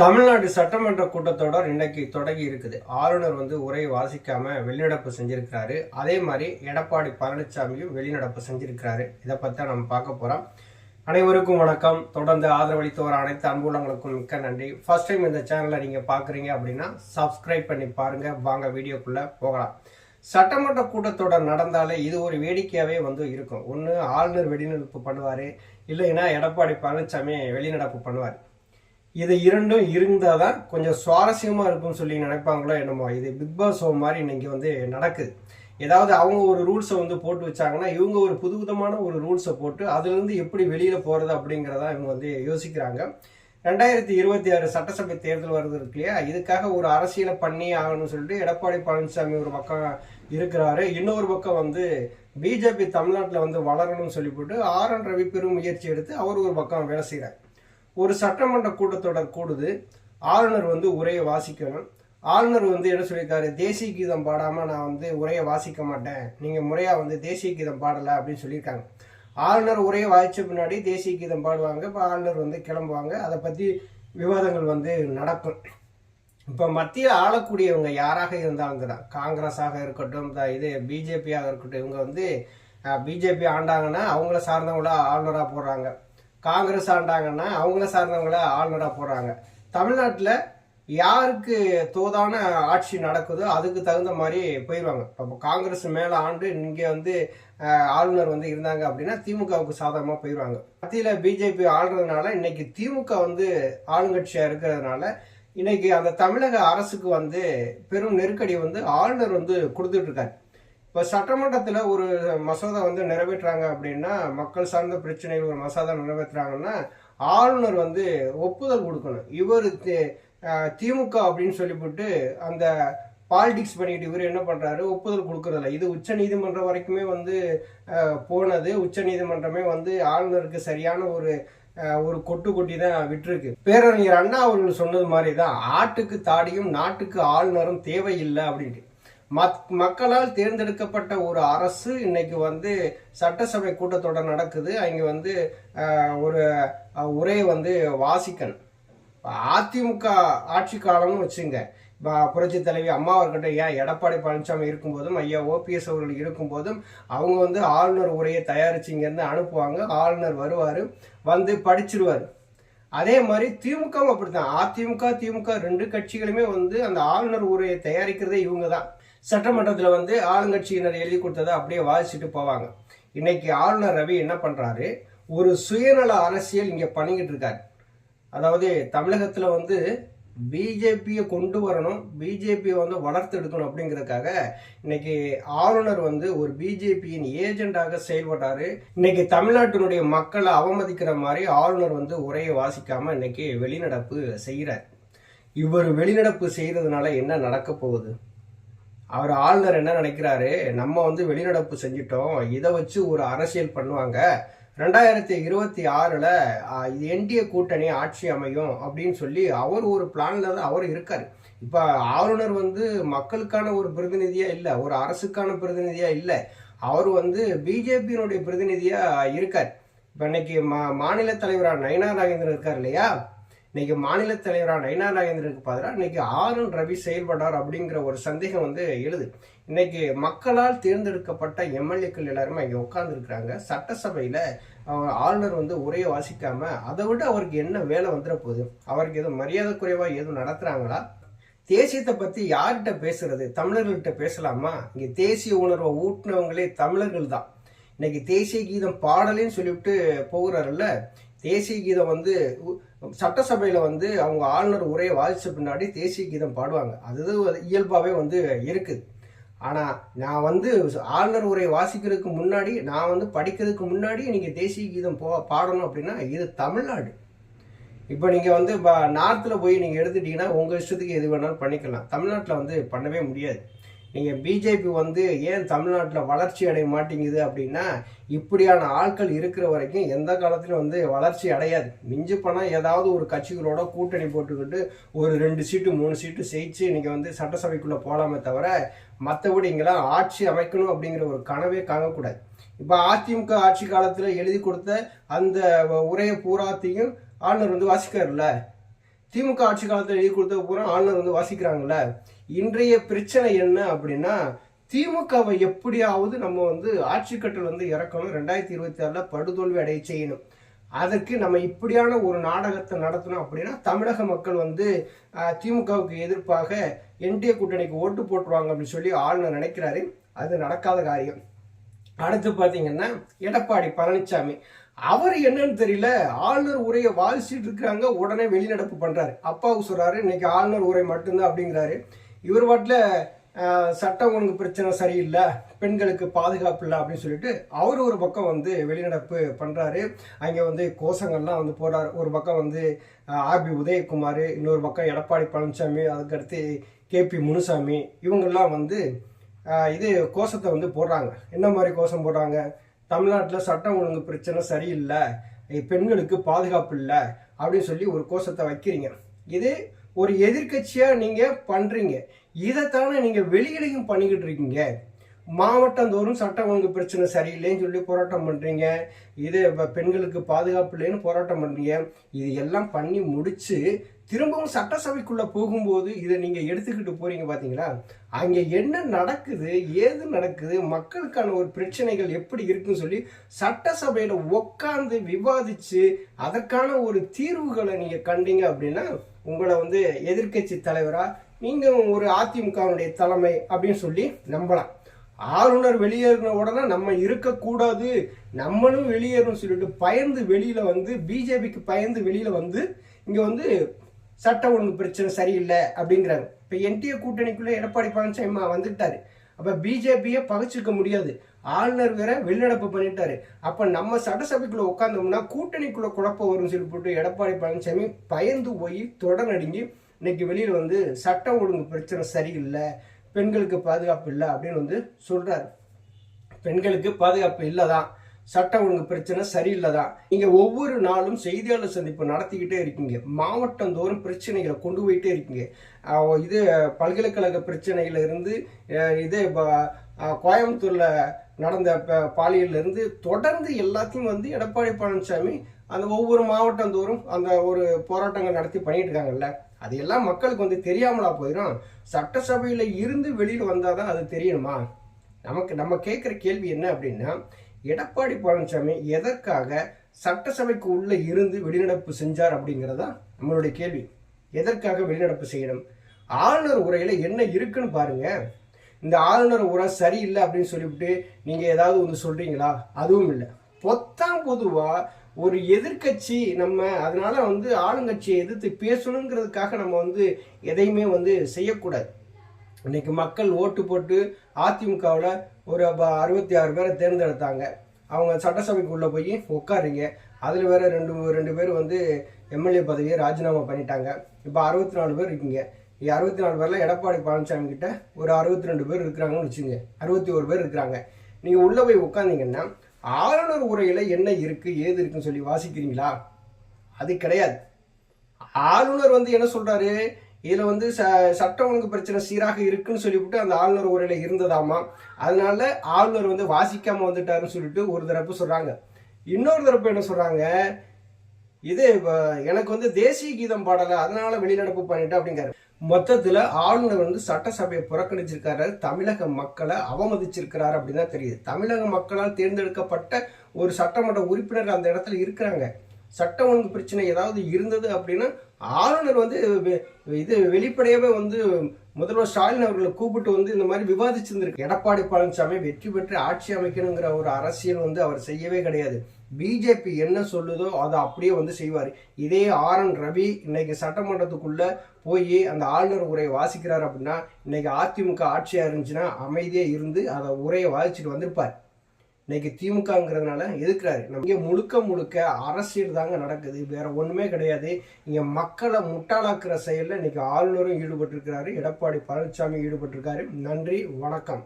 தமிழ்நாடு சட்டமன்ற கூட்டத்தொடர் இன்னைக்கு தொடங்கி இருக்குது. ஆளுநர் வந்து உரை வாசிக்காம வெளிநடப்பு செஞ்சிருக்கிறாரு. அதே மாதிரி எடப்பாடி பழனிசாமியும் வெளிநடப்பு செஞ்சிருக்கிறாரு. இதை பத்தி நம்ம பார்க்க போறோம். அனைவருக்கும் வணக்கம். தொடர்ந்து ஆதரவளித்து வர அனைத்து அன்புள்ளங்களுக்கும் மிக்க நன்றி. ஃபர்ஸ்ட் டைம் இந்த சேனலை நீங்க பாக்குறீங்க அப்படின்னா சப்ஸ்கிரைப் பண்ணி பாருங்க. வாங்க வீடியோக்குள்ள போகலாம். சட்டமன்ற கூட்டத்தொடர் நடந்தாலே இது ஒரு வேடிக்கையாவே வந்து இருக்கும். ஒன்று ஆளுநர் வெளிநடப்பு பண்ணுவாரு. இல்லைன்னா எடப்பாடி பழனிசாமி வெளிநடப்பு பண்ணுவார். இது இரண்டும் இருந்தால் தான் கொஞ்சம் சுவாரஸ்யமாக இருக்கும்னு சொல்லி நினைப்பாங்களோ என்னமோ. இது பிக் பாஸ் ஷோ மாதிரி இன்னைக்கு வந்து நடக்குது. ஏதாவது அவங்க ஒரு ரூல்ஸை வந்து போட்டு வச்சாங்கன்னா இவங்க ஒரு புது விதமான ஒரு ரூல்ஸை போட்டு அதுலேருந்து எப்படி வெளியில் போகிறது அப்படிங்கிறத இவங்க வந்து யோசிக்கிறாங்க. ரெண்டாயிரத்தி இருபத்தி ஆறு சட்டசபை தேர்தல் வருது இருக்கு இல்லையா? இதுக்காக ஒரு அரசியலை பண்ணி ஆகணும்னு சொல்லிட்டு எடப்பாடி பழனிசாமி ஒரு பக்கம் இருக்கிறாரு. இன்னொரு பக்கம் வந்து பிஜேபி தமிழ்நாட்டில் வந்து வளரணும்னு சொல்லி போட்டு ஆர் என் ரவி பெரும் முயற்சி எடுத்து அவர் ஒரு பக்கம் வேலை செய்கிறார் ஒரு சட்டமன்ற கூட்டத்தொடர் கூடுது. ஆளுநர் வந்து உரையை வாசிக்கணும். ஆளுநர் வந்து என்ன சொல்லியிருக்காரு? தேசிய கீதம் பாடாமல் நான் வந்து உரையை வாசிக்க மாட்டேன். நீங்கள் முறையாக வந்து தேசிய கீதம் பாடலை அப்படின்னு சொல்லியிருக்காங்க. ஆளுநர் உரையை வாசிச்ச பின்னாடி தேசிய கீதம் பாடுவாங்க. இப்போ ஆளுநர் வந்து கிளம்புவாங்க. அதை பற்றி விவாதங்கள் வந்து நடக்கும். இப்போ மத்தியில் ஆளக்கூடியவங்க யாராக இருந்தாலும் தான் காங்கிரஸாக இருக்கட்டும் இந்த இது பிஜேபியாக இருக்கட்டும் இவங்க வந்து பிஜேபி ஆண்டாங்கன்னா அவங்கள சார்ந்தவங்கள ஆளுநராக போடுறாங்க. காங்கிரஸ் ஆண்டாங்கன்னா அவங்கள சார்ந்தவங்கள ஆளுநராக போடுறாங்க. தமிழ்நாட்டில் யாருக்கு தோதான ஆட்சி நடக்குதோ அதுக்கு தகுந்த மாதிரி போயிடுவாங்க இப்போ காங்கிரஸ் மேலே ஆண்டு இங்கே வந்து ஆளுநர் வந்து இருந்தாங்க அப்படின்னா திமுகவுக்கு சாதகமாக போயிடுவாங்க மத்தியில் பிஜேபி ஆளுறதுனால இன்னைக்கு திமுக வந்து ஆளுங்கட்சியாக இருக்கிறதுனால இன்னைக்கு அந்த தமிழக அரசுக்கு வந்து பெரும் நெருக்கடி வந்து ஆளுநர் வந்து கொடுத்துட்ருக்காரு இப்போ சட்டமன்றத்தில் ஒரு மசோதா வந்து நிறைவேற்றுறாங்க அப்படின்னா மக்கள் சார்ந்த பிரச்சனைகள் ஒரு மசோதா நிறைவேற்றுறாங்கன்னா ஆளுநர் வந்து ஒப்புதல் கொடுக்கணும். இவர் திமுக அப்படின்னு சொல்லிவிட்டு அந்த பாலிடிக்ஸ் பண்ணிட்டு இவர் என்ன பண்ணுறாரு ஒப்புதல் கொடுக்கறதில்ல. இது உச்ச நீதிமன்றம் வரைக்குமே வந்து போனது. உச்ச நீதிமன்றமே வந்து ஆளுநருக்கு சரியான ஒரு ஒரு கொட்டு கொட்டி தான் விட்டுருக்கு. பேரறிஞர் அண்ணா அவர்கள் சொன்னது மாதிரி தான் ஆட்டுக்கு தாடியும் நாட்டுக்கு ஆளுநரும் தேவையில்லை அப்படின்ட்டு. மக்களால் தேர்ந்தெடுக்கப்பட்ட ஒரு அரசு இன்னைக்கு வந்து சட்டசபை கூட்டத்தொடர் நடக்குது. அங்கே வந்து ஒரு உரையை வந்து வாசிக்கணும் அதிமுக ஆட்சி காலம்னு வச்சுங்க. இப்போ புரட்சி தலைவி அம்மா அவர்கிட்ட ஏன் எடப்பாடி பழனிசாமி இருக்கும்போதும் ஐயா ஓபிஎஸ் அவர்கள் இருக்கும்போதும் அவங்க வந்து ஆளுநர் உரையை தயாரிச்சு இங்கேருந்து அனுப்புவாங்க. ஆளுநர் வருவார் வந்து படிச்சிருவார். அதே மாதிரி திமுகவும் அப்படித்தான். அதிமுக திமுக ரெண்டு கட்சிகளுமே வந்து அந்த ஆளுநர் உரையை தயாரிக்கிறதே இவங்க தான் சட்டமன்றத்தில் வந்து ஆளுங்கட்சியினர் எழுதி கொடுத்ததை அப்படியே வாசிச்சுட்டு போவாங்க. இன்னைக்கு ஆளுநர் ரவி என்ன பண்ணுறாரு ஒரு சுயநல அரசியல் இங்கே பண்ணிக்கிட்டு இருக்காரு. அதாவது தமிழகத்தில் வந்து பிஜேபியை கொண்டு வரணும் பிஜேபியை வந்து வளர்த்து எடுக்கணும் அப்படிங்கிறதுக்காக இன்னைக்கு ஆளுநர் வந்து ஒரு பிஜேபியின் ஏஜெண்டாக செயல்பட்டாரு. இன்னைக்கு தமிழ்நாட்டினுடைய மக்களை அவமதிக்கிற மாதிரி ஆளுநர் வந்து உரையை வாசிக்காம இன்னைக்கு வெளிநடப்பு செய்கிறார் இவர் வெளிநடப்பு செய்கிறதுனால என்ன நடக்க போகுது? அவர் ஆளுநர் என்ன நினைக்கிறாரு? நம்ம வந்து வெளிநடப்பு செஞ்சிட்டோம். இதை வச்சு ஒரு அரசியல் பண்ணுவாங்க. ரெண்டாயிரத்தி இருபத்தி ஆறுல என்டிஏ கூட்டணி ஆட்சி அமையும் அப்படின்னு சொல்லி அவர் ஒரு பிளானில் தான் அவர் இருக்கார். இப்போ ஆளுநர் வந்து மக்களுக்கான ஒரு பிரதிநிதியாக இல்லை ஒரு அரசுக்கான பிரதிநிதியாக இல்லை. அவர் வந்து பிஜேபியினுடைய பிரதிநிதியாக இருக்கார். இப்போ இன்னைக்கு மா மாநில தலைவராக நயனா நாகேந்திரன் இருக்கார் இல்லையா? இன்னைக்கு மாநில தலைவரான நயனா நாகேந்திரனுக்கு பதிலாக இன்னைக்கு ஆர் என் ரவி செயல்படார் அப்படிங்கிற ஒரு சந்தேகம் வந்து எழுது. இன்னைக்கு மக்களால் தேர்ந்தெடுக்கப்பட்ட எம்எல்ஏக்கள் எல்லாருமே இங்கே உட்காந்துருக்கிறாங்க சட்டசபையில் ஆளுநர் வந்து உரையை வாசிக்காம அதை விட அவருக்கு என்ன வேலை வந்துட போகுது? அவருக்கு எதுவும் மரியாதை குறைவாக எதுவும் நடத்துறாங்களா? தேசியத்தை பற்றி யார்கிட்ட பேசுறது? தமிழர்கள்ட்ட பேசலாமா? இங்கே தேசிய உணர்வை ஊட்டினவங்களே தமிழர்கள் தான் இன்னைக்கு தேசிய கீதம் பாடலேன்னு சொல்லிவிட்டு போகிறாருல்ல தேசிய கீதம் வந்து சட்டசபையில் வந்து அவங்க ஆளுநர் உரையை வாதித்த பின்னாடி தேசிய கீதம் பாடுவாங்க அது இயல்பாகவே வந்து இருக்குது ஆனால் நான் வந்து ஆளுநர் உரையை வாசிக்கிறதுக்கு முன்னாடி நான் வந்து படிக்கிறதுக்கு முன்னாடி நீங்கள் தேசிய கீதம் போ பாடணும் அப்படின்னா இது தமிழ்நாடு. இப்போ நீங்கள் வந்து இப்போ நார்த்தில் போய் நீங்கள் எடுத்துட்டீங்கன்னா உங்கள் இஷ்டத்துக்கு எது வேணாலும் பண்ணிக்கலாம். தமிழ்நாட்டில் வந்து பண்ணவே முடியாது. நீங்கள் பிஜேபி வந்து ஏன் தமிழ்நாட்டில் வளர்ச்சி அடைய மாட்டேங்குது அப்படின்னா இப்படியான ஆட்கள் இருக்கிற வரைக்கும் எந்த காலத்திலும் வந்து வளர்ச்சி அடையாது. மிஞ்சி போனால் ஏதாவது ஒரு கட்சிகளோட கூட்டணி போட்டுக்கிட்டு ஒரு ரெண்டு சீட்டு மூணு சீட்டு ஜெயிச்சு நீங்கள் வந்து சட்டசபைக்குள்ளே போகலாமே தவிர மற்றபடி இங்கெல்லாம் ஆட்சி அமைக்கணும் அப்படிங்கிற ஒரு கனவே காணக்கூடாது. இப்போ அதிமுக ஆட்சி காலத்தில் எழுதி கொடுத்த அந்த உரையை பூராத்தையும் ஆளுநர் வந்து வாசிக்காருல்ல திமுக ஆட்சி காலத்தில் எழுதி கொடுத்த பூரா ஆளுநர் வந்து வாசிக்கிறாங்கல்ல. இன்றைய பிரச்சனை என்ன அப்படின்னா திமுகவை எப்படியாவது நம்ம வந்து ஆட்சி கட்டில் வந்து இறக்கணும். ரெண்டாயிரத்தி இருபத்தி ஆறில் படுதோல்வி அடைய செய்யணும். அதற்கு நம்ம இப்படியான ஒரு நாடகத்தை நடத்தணும் அப்படின்னா தமிழக மக்கள் வந்து திமுகவுக்கு எதிர்ப்பாக என்டிஏ கூட்டணிக்கு ஓட்டு போட்டுருவாங்க அப்படின்னு சொல்லி ஆளுநர் நினைக்கிறாரு. அது நடக்காத காரியம். அடுத்து பார்த்தீங்கன்னா எடப்பாடி பழனிசாமி அவர் என்னன்னு தெரியல ஆளுநர் உரையை வாசிச்சுட்டு இருக்கிறாங்க உடனே வெளிநடப்பு பண்றாரு. அப்பாவுக்கு சொல்றாரு இன்னைக்கு ஆளுநர் உரை மட்டும்தான் அப்படிங்கிறாரு. இவர் பாட்டில் சட்டம் ஒழுங்கு பிரச்சனை சரியில்லை பெண்களுக்கு பாதுகாப்பு இல்லை அப்படின்னு சொல்லிட்டு அவர் ஒரு பக்கம் வந்து வெளிநடப்பு பண்ணுறாரு அங்கே வந்து கோஷங்கள்லாம் வந்து போடுறாரு. ஒரு பக்கம் வந்து ஆர்பி உதயகுமார் இன்னொரு பக்கம் எடப்பாடி பழனிசாமி அதுக்கடுத்து கேபி முனுசாமி இவங்கெல்லாம் வந்து இது கோஷத்தை வந்து போடுறாங்க. என்ன மாதிரி கோஷம் போடுறாங்க? தமிழ்நாட்டில் சட்டம் ஒழுங்கு பிரச்சனை சரியில்லை. பெண்களுக்கு பாதுகாப்பு இல்லை. அப்படின்னு சொல்லி ஒரு கோஷத்தை வைக்கிறீங்க. இது ஒரு எதிர்கட்சியாக நீங்கள் பண்ணுறீங்க இதைத்தானே நீங்கள் வெளியிலையும் பண்ணிக்கிட்டு இருக்கீங்க. மாவட்டந்தோறும் சட்டம் ஒழுங்கு பிரச்சனை சரியில்லைன்னு சொல்லி போராட்டம் பண்ணுறீங்க இது பெண்களுக்கு பாதுகாப்பு இல்லைன்னு போராட்டம் பண்ணுறீங்க இது எல்லாம் பண்ணி முடித்து திரும்பவும் சட்டசபைக்குள்ள போகும்போது இதை நீங்க எடுத்துக்கிட்டு போறீங்க பாத்தீங்களா? அங்க என்ன நடக்குது ஏது நடக்குது மக்களுக்கான ஒரு பிரச்சனைகள் எப்படி இருக்குன்னு சொல்லி சட்டசபையில உட்காந்து விவாதிச்சு அதற்கான ஒரு தீர்வுகளை நீங்க கண்டீங்க அப்படின்னா உங்களை வந்து எதிர்க்கட்சி தலைவரா நீங்க ஒரு அதிமுகவுடைய தலைமை அப்படின்னு சொல்லி நம்பலாம். ஆளுநர் வெளியேறின உடனே நம்ம இருக்கக்கூடாது நம்மளும் வெளியேறணும் சொல்லிட்டு பயந்து வெளியில வந்து பிஜேபிக்கு பயந்து வெளியில வந்து இங்க வந்து சட்ட ஒழுங்கு பிரச்சனை சரியில்லை அப்படிங்கிறாங்க இப்போ என்டிஏ கூட்டணிக்குள்ளே எடப்பாடி பழனிசாமி வந்துட்டாரு. அப்போ பிஜேபியை பகச்சிக்க முடியாது. ஆளுநர் வேற வெளிநடப்பு பண்ணிட்டாரு. அப்போ நம்ம சட்டசபைக்குள்ளே உட்காந்தோம்னா கூட்டணிக்குள்ளே குழப்பம் வரும்னு சொல்லி போட்டு எடப்பாடி பழனிசாமி பயந்து போய் தொடநடுங்கி இன்னைக்கு வெளியில் வந்து சட்டம் ஒழுங்கு பிரச்சனை சரியில்லை. பெண்களுக்கு பாதுகாப்பு இல்லை அப்படின்னு வந்து சொல்கிறாரு பெண்களுக்கு பாதுகாப்பு இல்லை தான் சட்ட ஒழுங்கு பிரச்சனை சரியில்லைதான் நீங்க ஒவ்வொரு நாளும் செய்தியாளர் சந்திப்பு நடத்திக்கிட்டே இருக்கீங்க. மாவட்டம் தோறும் பிரச்சனைகளை கொண்டு போயிட்டே இருக்கீங்க. இது பல்கலைக்கழக பிரச்சனையில இருந்து இது கோயம்புத்தூர்ல நடந்த ப- பாலியல்ல இருந்து தொடர்ந்து எல்லாத்தையும் வந்து எடப்பாடி பழனிசாமி அந்த ஒவ்வொரு மாவட்டம் தோறும் அந்த ஒரு போராட்டங்கள் நடத்தி பண்ணிட்டு இருக்காங்கல்ல அது எல்லாம் மக்களுக்கு வந்து தெரியாமலா போயிடும் சட்டசபையில இருந்து வெளியில் வந்தாதான் அது தெரியணுமா? நமக்கு நம்ம கேட்குற கேள்வி என்ன அப்படின்னா எடப்பாடி பழனிசாமி எதற்காக சட்டசபைக்கு உள்ளே இருந்து வெளிநடப்பு செஞ்சார் அப்படிங்கிறதா நம்மளுடைய கேள்வி. எதற்காக வெளிநடப்பு செய்யணும்? ஆளுநர் உரையில் என்ன இருக்குன்னு பாருங்க. இந்த ஆளுநர் உரை சரியில்லை அப்படின்னு சொல்லிவிட்டு நீங்கள் ஏதாவது ஒன்று சொல்கிறீங்களா அதுவும் இல்லை. பொத்தாம் பொதுவாக ஒரு எதிர்க்கட்சி நம்ம அதனால வந்து ஆளுங்கட்சியை எதிர்த்து பேசணுங்கிறதுக்காக நம்ம வந்து எதையுமே வந்து செய்யக்கூடாது. இன்னைக்கு மக்கள் ஓட்டு போட்டு அதிமுகவில் ஒரு ப- அறுபத்தி ஆறு பேரை தேர்ந்தெடுத்தாங்க. அவங்க சட்டசபைக்குள்ளே போய் உட்காருங்க அதில் வேற ரெண்டு ரெண்டு பேர் வந்து எம்எல்ஏ பதவியை ராஜினாமா பண்ணிட்டாங்க. இப்போ அறுபத்தி நாலு பேர் இருக்கீங்க. அறுபத்தி நாலு பேரில் எடப்பாடி பழனிசாமி கிட்ட ஒரு அறுபத்தி ரெண்டு பேர் இருக்கிறாங்கன்னு வச்சுங்க அறுபத்தி ஒரு பேர் இருக்கிறாங்க. நீங்கள் உள்ளே போய் உட்காந்தீங்கன்னா ஆளுநர் உரையில் என்ன இருக்குது ஏது இருக்குன்னு சொல்லி வாசிக்கிறீங்களா? அது கிடையாது. ஆளுநர் வந்து என்ன சொல்கிறாரு இதில் வந்து ச- சட்ட ஒழுங்கு பிரச்சனை சீராக இருக்குன்னு சொல்லிவிட்டு அந்த ஆளுநர் உரையில் இருந்ததாமா? அதனால ஆளுநர் வந்து வாசிக்காமல் வந்துட்டாருன்னு சொல்லிட்டு ஒரு தரப்பு சொல்கிறாங்க இன்னொரு தரப்பு என்ன சொல்கிறாங்க இது எனக்கு வந்து தேசிய கீதம் பாடலை அதனால வெளிநடப்பு பண்ணிட்டேன் அப்படிங்கிறாரு. மொத்தத்தில் ஆளுநர் வந்து சட்டசபையை புறக்கணிச்சிருக்காரு. தமிழக மக்களை அவமதிச்சிருக்கிறாரு அப்படின்னு தான் தெரியுது. தமிழக மக்களால் தேர்ந்தெடுக்கப்பட்ட ஒரு சட்டமன்ற உறுப்பினர் அந்த இடத்துல இருக்கிறாங்க. சட்ட ஒழுங்கு பிரச்சனை ஏதாவது இருந்தது அப்படின்னா ஆளுநர் வந்து இது வெளிப்படையாகவே வந்து முதல்வர் ஸ்டாலின் அவர்களை கூப்பிட்டு வந்து இந்த மாதிரி விவாதிச்சிருந்திருக்கு. எடப்பாடி பழனிசாமி வெற்றி பெற்று ஆட்சி அமைக்கணுங்கிற ஒரு அரசியல் வந்து அவர் செய்யவே கிடையாது. பிஜேபி என்ன சொல்லுதோ அதை அப்படியே வந்து செய்வார். இதே ஆர் என் ரவி இன்னைக்கு சட்டமன்றத்துக்குள்ள போய் அந்த ஆளுநர் உரையை வாசிக்கிறார் அப்படின்னா இன்னைக்கு அதிமுக ஆட்சியாக இருந்துச்சுன்னா அமைதியாக இருந்து அதை உரையை வாசிச்சுட்டு வந்திருப்பார். இன்னைக்கு திமுகங்கிறதுனால எதுக்குறாரு? நம்ம இங்க முழுக்க முழுக்க அரசியல் தாங்க நடக்குது. வேற ஒண்ணுமே கிடையாது. இங்க மக்களை முட்டாளாக்குற செயல்ல இன்னைக்கு ஆளுநரும் ஈடுபட்டிருக்கிறாரு. எடப்பாடி பழனிசாமி ஈடுபட்டிருக்காரு. நன்றி. வணக்கம்.